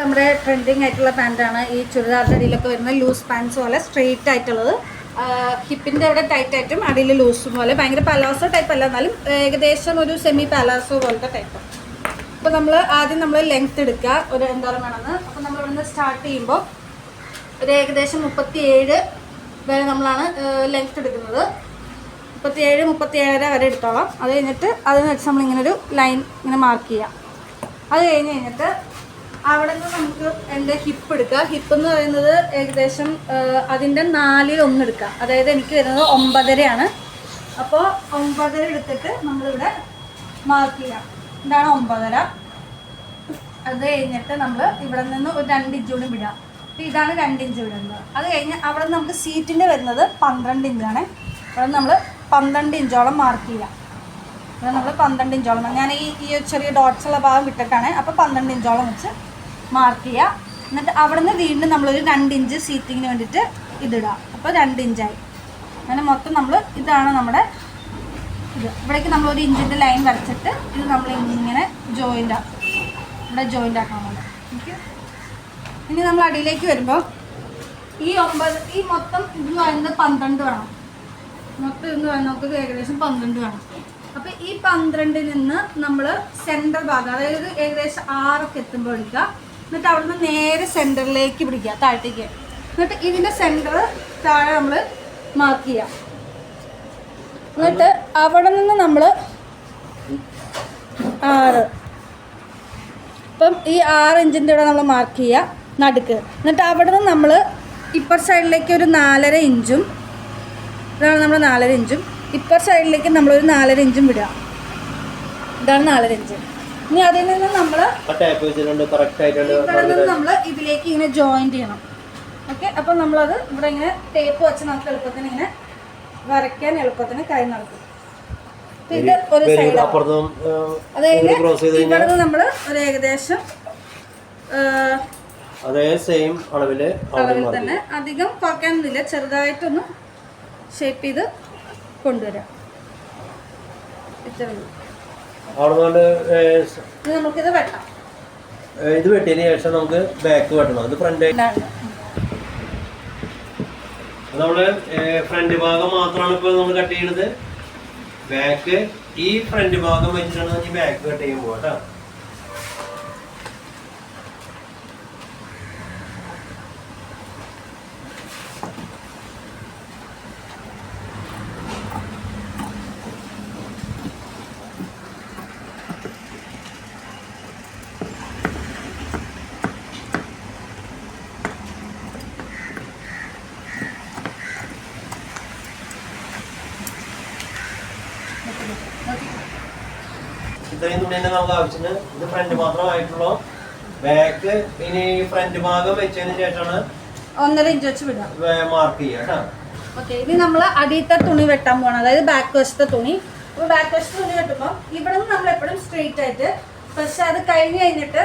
നമ്മുടെ ട്രെൻഡിങ് ആയിട്ടുള്ള പാന്റാണ് ഈ ചുരിദാറിന്റെ അടിയിലൊക്കെ വരുന്ന ലൂസ് പാൻസ് പോലെ സ്ട്രെയിറ്റ് ആയിട്ടുള്ളത്. ഹിപ്പിന്റെ അവിടെ ടൈറ്റ് ആയിട്ടും അടിയിൽ ലൂസ് പോലെ. ഭയങ്കര പലാസോ ടൈപ്പ് അല്ല എന്നാലും ഏകദേശം ഒരു സെമി പലാസോ പോലത്തെ ടൈപ്പ് അപ്പോൾ നമ്മൾ ആദ്യം നമ്മൾ ലെങ്ത് എടുക്കുക. ഒരു എന്തോരം വേണമെന്ന് അപ്പോൾ നമ്മൾ ഇവിടുന്ന് സ്റ്റാർട്ട് ചെയ്യുമ്പോൾ ഒരു ഏകദേശം മുപ്പത്തിയേഴ് വരെ നമ്മളാണ് ലെങ്ത് എടുക്കുന്നത്. മുപ്പത്തിയേഴ് മുപ്പത്തിയേഴര വരെ എടുത്തോളാം. അത് കഴിഞ്ഞിട്ട് അതിന് വെച്ച് നമ്മളിങ്ങനൊരു ലൈൻ ഇങ്ങനെ മാർക്ക് ചെയ്യാം. അത് കഴിഞ്ഞ് കഴിഞ്ഞിട്ട് അവിടെ നിന്ന് നമുക്ക് എന്റെ ഹിപ്പ് എടുക്കാം. ഹിപ്പ് എന്ന് പറയുന്നത് ഏകദേശം അതിന്റെ നാലിൽ ഒന്ന് എടുക്കുക അതായത് എനിക്ക് വരുന്നത് ഒമ്പതരയാണ്. അപ്പോൾ ഒമ്പതര എടുത്തിട്ട് നമ്മളിവിടെ മാർക്ക് ചെയ്യാം. ഇതാണ് ഒമ്പതര. അത് കഴിഞ്ഞിട്ട് നമ്മൾ ഇവിടെ നിന്ന് ഒരു രണ്ട് ഇഞ്ച് കൂടി വിടാം. അപ്പോൾ ഇതാണ് രണ്ട് ഇഞ്ച് വിടുന്നത്. അത് കഴിഞ്ഞ് അവിടെ നമുക്ക് സീറ്റിന്റെ വരുന്നത് പന്ത്രണ്ട് ഇഞ്ചാണ് അവിടെ നമ്മൾ പന്ത്രണ്ട് ഇഞ്ചോളം മാർക്ക് ചെയ്യാം. നമ്മൾ പന്ത്രണ്ട് ഇഞ്ചോളം ഞാൻ ഈ ഈ ചെറിയ ഡോട്ട്സ് ഉള്ള ഭാഗം വിട്ടിട്ടാണ്. അപ്പോൾ പന്ത്രണ്ട് ഇഞ്ചോളം വെച്ച് മാർക്ക് ചെയ്യുക എന്നിട്ട് അവിടെ നിന്ന് വീണ്ടും നമ്മളൊരു രണ്ട് ഇഞ്ച് സീറ്റിങ്ങിന് വേണ്ടിയിട്ട് ഇതിടുക അപ്പോൾ രണ്ട് ഇഞ്ചായി അങ്ങനെ മൊത്തം നമ്മൾ ഇതാണ് നമ്മുടെ ഇത്. ഇവിടേക്ക് നമ്മൾ ഒരു ഇഞ്ചിന്റെ ലൈൻ വരച്ചിട്ട് ഇത് നമ്മൾ ഇങ്ങനെ ജോയിന്റ് ആക്കും ഇവിടെ ജോയിന്റ് ആക്കാൻ വേണ്ടി ഓക്കെ ഇനി നമ്മൾ അടിയിലേക്ക് വരുമ്പോൾ ഈ ഒമ്പത് ഈ മൊത്തം ഇത് വരുന്നത് പന്ത്രണ്ട് വേണം. മൊത്തം ഇന്ന് നമുക്ക് ഏകദേശം പന്ത്രണ്ട് വേണം. അപ്പോൾ ഈ പന്ത്രണ്ടിൽ നിന്ന് നമ്മൾ സെന്റർ ഭാഗം അതായത് ഏകദേശം ആറൊക്കെ എത്തുമ്പോൾ എടുക്കുക. എന്നിട്ട് അവിടുന്ന് നേരെ സെന്ററിലേക്ക് പിടിക്കുക താഴത്തേക്ക്. എന്നിട്ട് ഇതിന്റെ സെന്റർ താഴെ നമ്മൾ മാർക്ക് ചെയ്യാം എന്നിട്ട് അവിടെ നിന്ന് നമ്മൾ ആറ്. ഇപ്പം ഈ ആറ് ഇഞ്ചിന്റെ ഇവിടെ നമ്മൾ മാർക്ക് ചെയ്യുക നടുക്ക്. എന്നിട്ട് അവിടെ നിന്ന് നമ്മൾ ഇപ്പർ സൈഡിലേക്ക് ഒരു നാലര ഇഞ്ചും ഇതാണ് നമ്മൾ നാലര ഇഞ്ചും. ഇപ്പർ സൈഡിലേക്ക് നമ്മളൊരു നാലര ഇഞ്ചും വിടുക. ഇതാണ് നാലര ഇഞ്ച്. ഇനി അതിൽ നിന്ന് നമ്മൾ ഇവിടെ നിന്ന് നമ്മൾ ഇതിലേക്ക് ഇങ്ങനെ ജോയിന്റ് ചെയ്യണം. ഓക്കെ അപ്പം നമ്മളത് ഇവിടെ ഇങ്ങനെ ടേപ്പ് വെച്ച് നമുക്ക് എളുപ്പത്തിന് ഇങ്ങനെ വരയ്ക്കാൻ എളുപ്പത്തിന് കൈ നടക്കും. ഇത് ഒരു വെരി സൈഡാണ് അതായത് ഇവിടെ നിന്ന് നമ്മൾ ഒരു ഏകദേശം അതേ സെയിം അളവിൽ തന്നെ അധികം കുറയ്ക്കാനൊന്നുമില്ല ചെറുതായിട്ടൊന്ന് ഷേപ്പ് ചെയ്ത് കൊണ്ടുവരാം. ഇത്രേ ഉള്ളൂ. അവിടെ കൊണ്ട് ഇനി നമുക്കിത് വെട്ടാം. ഇത് വെട്ടിയതിന് ശേഷം നമുക്ക് ബാക്ക് വെട്ടണം. ഇത് ഫ്രണ്ട്. നമ്മൾ ഫ്രണ്ട് ഭാഗം മാത്രമാണ് ഇപ്പൊ നമ്മൾ കട്ട് ചെയ്യുന്നത് ബാക്ക് ഈ ഫ്രണ്ട് ഭാഗം വെച്ചിട്ടാണ് ഈ ബാക്ക് കട്ട് ചെയ്യാൻ കേട്ടോ ഇത്രയും തുണി തന്നെ നമുക്ക് ആവശ്യത്തിന് ഇത് ഫ്രണ്ട് മാത്രമായിട്ടുള്ളൂ. ബാക്ക് ഇനി ഫ്രണ്ട് ഭാഗം വെച്ചതിന് ശേഷമാണ് ഒന്നര ഇഞ്ച് വെച്ച് വിടാം. മാർക്ക് ചെയ്യാം കേട്ടോ. ഓക്കെ ഇനി നമ്മൾ അടിയത്തെ തുണി വെട്ടാൻ പോകണം അതായത് ബാക്ക് വശത്തെ തുണി. അപ്പോൾ ബാക്ക് വശത്തെ തുണി വെട്ടുമ്പോൾ ഇവിടെ നിന്ന് നമ്മൾ എപ്പോഴും സ്ട്രെയിറ്റ് ആയിട്ട് പക്ഷെ അത് കഴിഞ്ഞ് കഴിഞ്ഞിട്ട്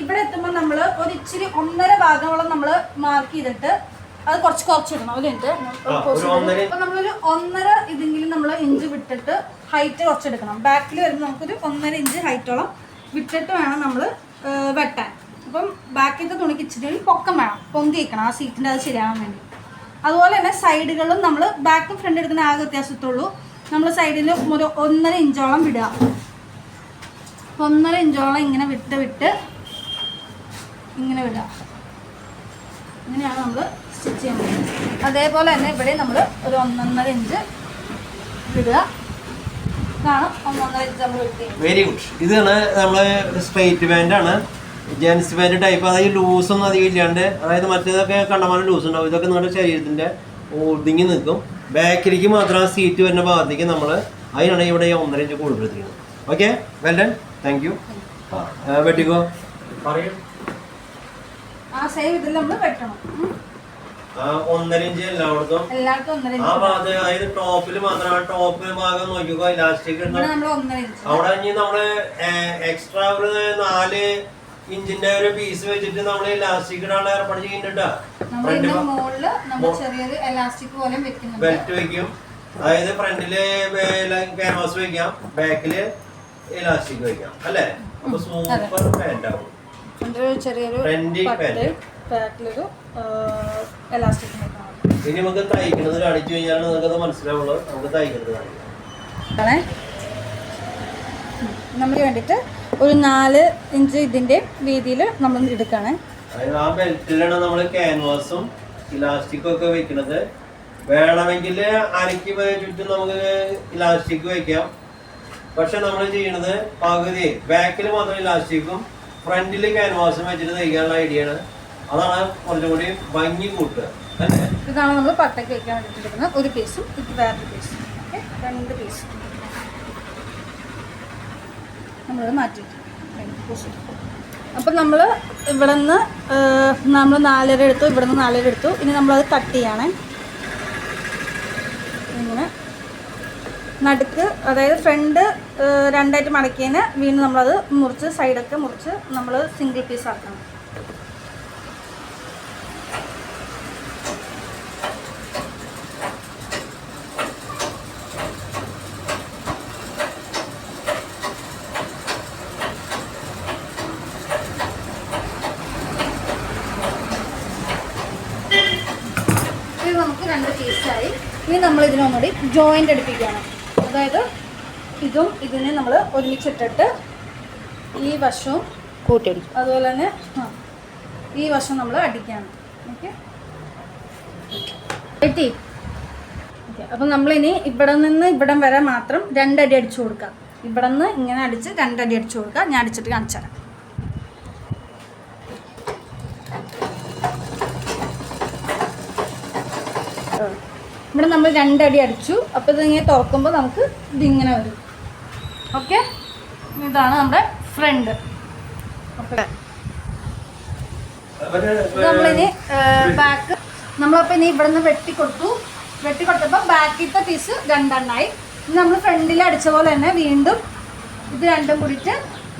ഇവിടെ എത്തുമ്പോൾ നമ്മൾ ഒരു ഇച്ചിരി ഒന്നര ഭാഗങ്ങളോളം നമ്മൾ മാർക്ക് ചെയ്തിട്ട് അത് കുറച്ച് കുറച്ചിടണം. ഒരു മിനിറ്റ്. അപ്പോൾ നമ്മളൊരു ഒന്നര ഇതെങ്കിലും നമ്മൾ ഇഞ്ച് വിട്ടിട്ട് ഹൈറ്റ് കുറച്ചെടുക്കണം. ബാക്കിൽ വരുമ്പോൾ നമുക്കൊരു ഒന്നര ഇഞ്ച് ഹൈറ്റോളം വിട്ടിട്ട് വേണം നമ്മൾ വെട്ടാൻ. അപ്പം ബാക്കിലത്തെ തുണിക്ക് ഇച്ചിരി പൊക്കം വേണം. പൊന്തി വയ്ക്കണം ആ സീറ്റിന്റെ അത് ശരിയാവാൻ വേണ്ടി. അതുപോലെ തന്നെ സൈഡുകളും നമ്മൾ ബാക്കും ഫ്രണ്ട് എടുക്കുന്ന ആകെ വ്യത്യാസത്തുള്ളൂ. നമ്മൾ സൈഡിൽ ഒരു ഒന്നര ഇഞ്ചോളം വിടുക. ഒന്നര ഇഞ്ചോളം ഇങ്ങനെ വിട്ട് വിട്ട് ഇങ്ങനെ വിടുക. ഇങ്ങനെയാണ് നമ്മൾ സ്റ്റിച്ച് ചെയ്യാൻ പോകുന്നത് അതേപോലെ തന്നെ ഇവിടെ നമ്മൾ ഒരു ഒന്നൊന്നര ഇഞ്ച് ഇതാണ് ഒന്നൊന്നര ഇഞ്ച് നമ്മൾ വെരി ഗുഡ് ഇതാണ് നമ്മൾ സ്ട്രെയിറ്റ് പാന്റ് ആണ്. ജെൻസ് പാന്റ് ടൈപ്പ് അതായത് ലൂസ് ഒന്നും അധികം ഇല്ലാണ്ട് അതായത് മറ്റേതൊക്കെ കണ്ടമാനം ലൂസ് ഉണ്ടാവും. ഇതൊക്കെ നിങ്ങളുടെ ശരീരത്തിന്റെ ഒതുങ്ങി നിൽക്കും. ബാക്കിലേക്ക് മാത്രം ആ സീറ്റ് വരുന്ന ഭാഗത്തേക്ക് നമ്മൾ അതിനാണ് ഇവിടെ ഈ ഒന്നര inch കൂടുതലെത്തിക്കുന്നത് okay well done thank you വെട്ടിക്കോ? പറയൂ. ആ സേവ് ഇതിൽ നമ്മൾ വെട്ടണം. ഒന്നര ഇഞ്ച് എല്ലായിടത്തും ആ ഭാഗത്ത് അതായത് ടോപ്പിൽ മാത്രം ആ ടോപ്പ് ഭാഗം നോക്കിക്കോ ഇലാസ്റ്റിക് അവിടെ ഇനി നമ്മൾ എക്സ്ട്രാ ഒരു നാല് ഇഞ്ചിന്റെ ഒരു പീസ് വെച്ചിട്ട് നമ്മൾ ഇലാസ്റ്റിക് ഇടാനുള്ള ഏർപ്പാട് ചെയ്യുന്നുണ്ട് ബെൽറ്റ് വെക്കും. അതായത് ഫ്രണ്ടിൽ ക്യാൻവാസ് വെക്കാം. ബാക്കിൽ ഇലാസ്റ്റിക് വെക്കാം. അല്ലേ? അപ്പൊ സൂപ്പർ പാന്റ് ആവും. ചെറിയൊരു പട്ട്. pant. ബാക്കിലൊരു എലാസ്റ്റിക് ഇനി നമുക്ക് തയ്ക്കുന്നത് കാണിച്ചു കഴിഞ്ഞാൽ നിങ്ങൾക്കത് മനസ്സിലാവുള്ളൂ. നമുക്ക് തയ്ക്കുന്നത് ആണേ നമുക്ക് വേണ്ടിയിട്ട് ഒരു നാല് ഇഞ്ച് ഇതിന്റെ വീതിയിൽ നമ്മൾ എടുക്കണേ. ആ ബെൽറ്റിലാണ് നമ്മൾ ക്യാൻവാസും ഇലാസ്റ്റിക്കും ഒക്കെ വെക്കുന്നത് വേണമെങ്കിൽ അരയ്ക്ക് ചുറ്റും നമുക്ക് ഇലാസ്റ്റിക് വെക്കാം. പക്ഷെ നമ്മൾ ചെയ്യണത് പകുതി ബാക്കിൽ മാത്രം ഇലാസ്റ്റിക്കും ഫ്രണ്ടിൽ ക്യാൻവാസും വെച്ചിട്ട് തയ്ക്കാനുള്ള ഐഡിയ ആണ്. അതാണ് കുറച്ചും കൂടി ഭംഗി കൂട്ടുക. അല്ലേ? ഇതാണ് നമ്മൾ പട്ടയ്ക്ക് വയ്ക്കാൻ വേണ്ടിയിട്ട് എടുക്കുന്നത് ഒരു പീസും വേറൊരു പീസും രണ്ട് പീസും നമ്മളത് മാറ്റിയിട്ട് അപ്പം നമ്മൾ ഇവിടെ നിന്ന് നമ്മൾ നാലര എടുത്തു ഇവിടെ നിന്ന് നാലര എടുത്തു. ഇനി നമ്മളത് കട്ട് ചെയ്യണേ. ഇങ്ങനെ. നടുക്ക് അതായത് ഫ്രണ്ട് രണ്ടായിട്ട് മടക്കിയതിന് വീണ്ടും നമ്മളത് മുറിച്ച് സൈഡൊക്കെ മുറിച്ച് നമ്മൾ സിംഗിൾ പീസ് ആക്കണം ഇത് നമുക്ക് രണ്ട് പീസായി ഇനി നമ്മൾ ഇതിനൊന്നുകൂടി ജോയിന്റ് അടുപ്പിക്കുകയാണ് അതായത് ഇതും ഇതിനെ നമ്മൾ ഒരുമിച്ചിട്ടിട്ട് ഈ വശവും കൂട്ടിയടിക്കും. അതുപോലെ തന്നെ ഈ വശം നമ്മൾ അടിക്കുകയാണ്. ഓക്കെ? എത്തി ഓക്കെ അപ്പം നമ്മളിനി ഇവിടെ നിന്ന് ഇവിടം വരെ മാത്രം രണ്ടടി അടിച്ചു കൊടുക്കാം ഇവിടെ നിന്ന് ഇങ്ങനെ അടിച്ച് രണ്ടടി അടിച്ചു കൊടുക്കുക. ഞാൻ അടിച്ചിട്ട് കാണിച്ചു തരാം. ഇവിടെ നമ്മൾ രണ്ടടി അടിച്ചു. അപ്പോൾ ഇതിങ്ങനെ തുറക്കുമ്പോൾ നമുക്ക് ഇതിങ്ങനെ വരും. ഓക്കെ ഇതാണ് നമ്മുടെ ഫ്രണ്ട് ഓക്കെ നമ്മളിനി ബാക്ക് നമ്മളപ്പോൾ ഇനി ഇവിടെ നിന്ന് വെട്ടിക്കൊടുത്തു. വെട്ടിക്കൊടുത്തപ്പോൾ ബാക്കിലത്തെ പീസ് രണ്ടെണ്ണായി. ഇനി നമ്മൾ ഫ്രണ്ടിൽ അടിച്ച പോലെ തന്നെ വീണ്ടും ഇത് രണ്ടും കൂടിയിട്ട്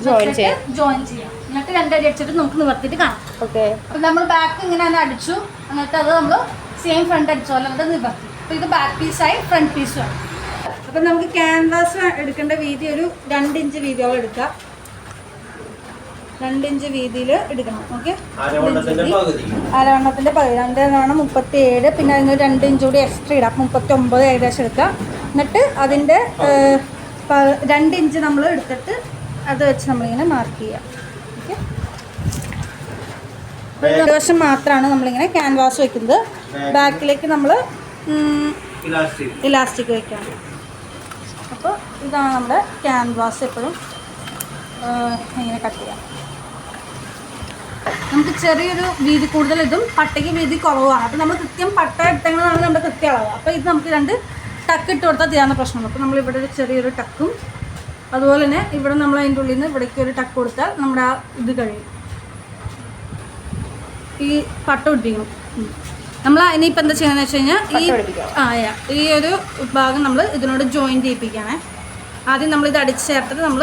ജോയിൻ ചെയ്യാം. ജോയിൻ ചെയ്യാം. എന്നിട്ട് രണ്ടടി അടിച്ചിട്ട് നമുക്ക് നിവർത്തിയിട്ട് കാണാം. ഓക്കെ അപ്പം നമ്മൾ ബാക്ക് ഇങ്ങനെ തന്നെ അടിച്ചു. എന്നിട്ട് അത് നമ്മൾ സെയിം ഫ്രണ്ട് അടിച്ച പോലെ നിവർത്തി. അപ്പോൾ ഇത് ബാക്ക് പീസായി ഫ്രണ്ട് പീസും അപ്പം നമുക്ക് ക്യാൻവാസ് എടുക്കേണ്ട വീതി ഒരു രണ്ട് ഇഞ്ച് വീതിയോളം എടുക്കാം. രണ്ട് ഇഞ്ച് വീതിയിൽ എടുക്കണം ഓക്കെ അരവണ്ണത്തിന്റെ പകുതി. രണ്ട് എണ്ണം മുപ്പത്തി ഏഴ് പിന്നെ അതിന് രണ്ട് ഇഞ്ച് കൂടി എക്സ്ട്രാ ഇടാം. മുപ്പത്തി ഒമ്പത് ഏകദേശം എടുക്കാം. എന്നിട്ട് അതിന്റെ രണ്ട് ഇഞ്ച് നമ്മൾ എടുത്തിട്ട് അത് വെച്ച് നമ്മളിങ്ങനെ മാർക്ക് ചെയ്യാം ഓക്കെ ഒരു വശം മാത്രമാണ് നമ്മളിങ്ങനെ ക്യാൻവാസ് വെക്കുന്നത്. ബാക്കിലേക്ക് നമ്മൾ ഇലാസ്റ്റിക്. വെക്കാം അപ്പോൾ ഇതാണ് നമ്മുടെ ക്യാൻവാസ് എപ്പോഴും ഇങ്ങനെ കട്ട് ചെയ്യാം. നമുക്ക് ചെറിയൊരു വീതി കൂടുതൽ ഇതും പട്ടയ്ക്ക് വീതി കുറവാണ് അപ്പോൾ നമ്മൾ കൃത്യം പട്ട എടുത്തങ്ങളാണ് നമ്മുടെ കൃത്യ അളവ്. അപ്പോൾ ഇത് നമുക്ക് രണ്ട് ടക്ക് ഇട്ട് കൊടുത്താൽ തീരാവുന്ന പ്രശ്നമാണ് അപ്പോൾ നമ്മൾ ഇവിടെ ഒരു ചെറിയൊരു ടക്കും അതുപോലെ തന്നെ ഇവിടെ നമ്മൾ അതിന്റെ ഉള്ളിൽ നിന്ന് ഇവിടേക്ക് ഒരു ടക്ക് കൊടുത്താൽ നമ്മുടെ ആ ഇത് കഴിയും. ഈ പട്ട ഒട്ടിക്കണം. നമ്മൾ ഇനിയിപ്പോൾ എന്താ ചെയ്യണമെന്ന് വെച്ച് കഴിഞ്ഞാൽ ഈ ആ ഈ ഒരു ഭാഗം നമ്മൾ ഇതിനോട് ജോയിൻ ചെയ്യിപ്പിക്കുകയാണേ. ആദ്യം നമ്മൾ ഇത് അടിച്ച് ചേർത്തിട്ട് നമ്മൾ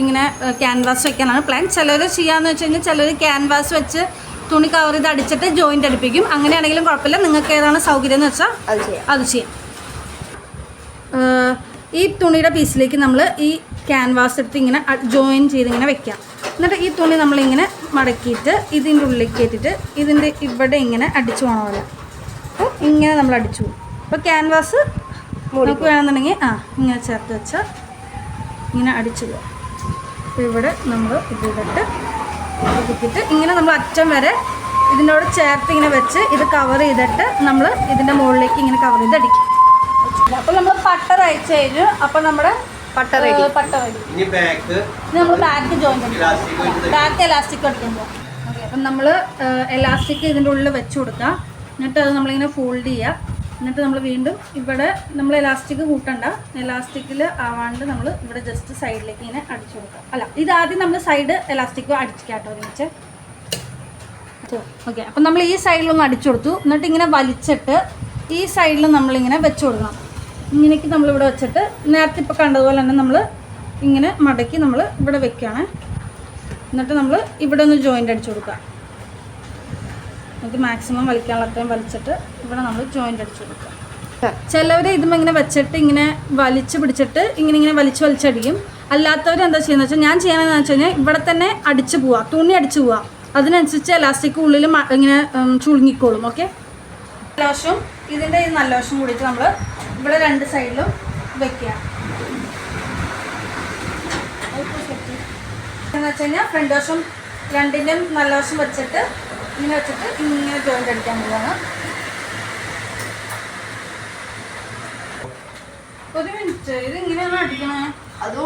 ഇങ്ങനെ ക്യാൻവാസ് വെക്കാനാണ് പ്ലാൻ ചിലർ ചെയ്യാന്ന് വെച്ച് കഴിഞ്ഞാൽ ചിലർ ക്യാൻവാസ് വെച്ച് തുണി കവർ ഇത് അടിച്ചിട്ട് ജോയിന്റ് അടുപ്പിക്കും. അങ്ങനെയാണെങ്കിലും കുഴപ്പമില്ല. നിങ്ങൾക്ക് ഏതാണ് സൗകര്യം എന്ന് വെച്ചാൽ അത് ചെയ്യാം. അത് ചെയ്യാം. ഈ തുണിയുടെ പീസിലേക്ക് നമ്മൾ ഈ ക്യാൻവാസ് എടുത്ത് ഇങ്ങനെ ജോയിൻ ചെയ്ത് ഇങ്ങനെ വെക്കാം. എന്നിട്ട് ഈ തുണി നമ്മളിങ്ങനെ മടക്കിയിട്ട് ഇതിന്റെ ഉള്ളിലേക്ക് കയറ്റിയിട്ട് ഇതിന്റെ ഇവിടെ ഇങ്ങനെ അടിച്ചു പോകണ പോലെ. അപ്പോൾ ഇങ്ങനെ നമ്മൾ അടിച്ചു പോകും. അപ്പോൾ ക്യാൻവാസ് നമുക്ക് വേണമെന്നുണ്ടെങ്കിൽ ആ ഇങ്ങനെ ചേർത്ത് വെച്ചാൽ ഇങ്ങനെ അടിച്ചു പോകും. അപ്പോൾ ഇവിടെ നമ്മൾ ഇതിട്ട് കുത്തിയിട്ട് ഇങ്ങനെ നമ്മൾ അറ്റം വരെ ഇതിനോട് ചേർത്ത് ഇങ്ങനെ വെച്ച് ഇത് കവർ ചെയ്തിട്ട് നമ്മൾ ഇതിന്റെ മുകളിലേക്ക് ഇങ്ങനെ കവർ ചെയ്ത് അടിക്കും. അപ്പോൾ നമ്മൾ പട്ടർ അയച്ചു കഴിഞ്ഞു. അപ്പോൾ നമ്മുടെ പട്ട റെഡി പട്ട റെഡി ഇനി ബാക്ക് ഇനി നമ്മൾ ബാക്ക് ജോയിൻ ബാക്ക് എലാസ്റ്റിക് അടിക്കാൻ പോകും ഓക്കെ അപ്പം നമ്മൾ എലാസ്റ്റിക് ഇതിന്റെ ഉള്ളിൽ വെച്ച് കൊടുക്കുക എന്നിട്ട് അത് നമ്മളിങ്ങനെ ഫോൾഡ് ചെയ്യുക എന്നിട്ട് നമ്മൾ വീണ്ടും ഇവിടെ നമ്മൾ എലാസ്റ്റിക് കൂട്ടണ്ട. എലാസ്റ്റിക്കിൽ ആവാണ്ട് നമ്മൾ ഇവിടെ ജസ്റ്റ് സൈഡിലേക്ക് ഇങ്ങനെ അടിച്ചു കൊടുക്കുക അല്ല ഇത് ആദ്യം നമ്മൾ സൈഡ് എലാസ്റ്റിക് അടിച്ചിക്കാട്ടോ ഒരുമിച്ച്. ഓക്കെ അപ്പം നമ്മൾ ഈ സൈഡിലൊന്ന് അടിച്ചു കൊടുത്തു. എന്നിട്ട് ഇങ്ങനെ വലിച്ചിട്ട് ഈ സൈഡിൽ നമ്മളിങ്ങനെ വെച്ച് കൊടുക്കണം. ഇങ്ങനെയൊക്കെ നമ്മളിവിടെ വെച്ചിട്ട് നേരത്തെ ഇപ്പോൾ കണ്ടതുപോലെ തന്നെ നമ്മൾ ഇങ്ങനെ മടക്കി നമ്മൾ ഇവിടെ വെക്കുകയാണ്. എന്നിട്ട് നമ്മൾ ഇവിടെ ഒന്ന് ജോയിന്റ് അടിച്ചു കൊടുക്കുക. എന്നിട്ട് മാക്സിമം വലിക്കാനുള്ള അത്രയും വലിച്ചിട്ട് ഇവിടെ നമ്മൾ ജോയിന്റ് അടിച്ചു കൊടുക്കുക. ചിലവർ ഇതും ഇങ്ങനെ വെച്ചിട്ട് ഇങ്ങനെ വലിച്ചു പിടിച്ചിട്ട് ഇങ്ങനെ ഇങ്ങനെ വലിച്ചു വലിച്ചടിക്കും അല്ലാത്തവർ എന്താ ചെയ്യുന്നത് വെച്ചാൽ ഞാൻ ചെയ്യണമെന്ന് വെച്ച് കഴിഞ്ഞാൽ ഇവിടെ തന്നെ അടിച്ചു പോവാം തുണി അടിച്ചു പോവാം അതിനനുസരിച്ച് എലാസ്റ്റിക് ഉള്ളിൽ ഇങ്ങനെ ചുളുങ്ങിക്കോളും ഓക്കെ നല്ല വശവും ഇതിന്റെ നല്ല വശം കൂടിയിട്ട് നമ്മൾ ഇവിടെ രണ്ട് സൈഡിലും വെക്കുക. എന്ന് വെച്ച് കഴിഞ്ഞാൽ ഫ്രണ്ട് വശം രണ്ടിന്റെയും നല്ല വശം വെച്ചിട്ട് ഇങ്ങനെ വെച്ചിട്ട് ഇങ്ങനെ ജോയിന്റ് അടിക്കാൻ പോവാണ്. ഒരു മിനിറ്റ് ഇത് ഇങ്ങനെയാണ് അടിക്കണേ? അത്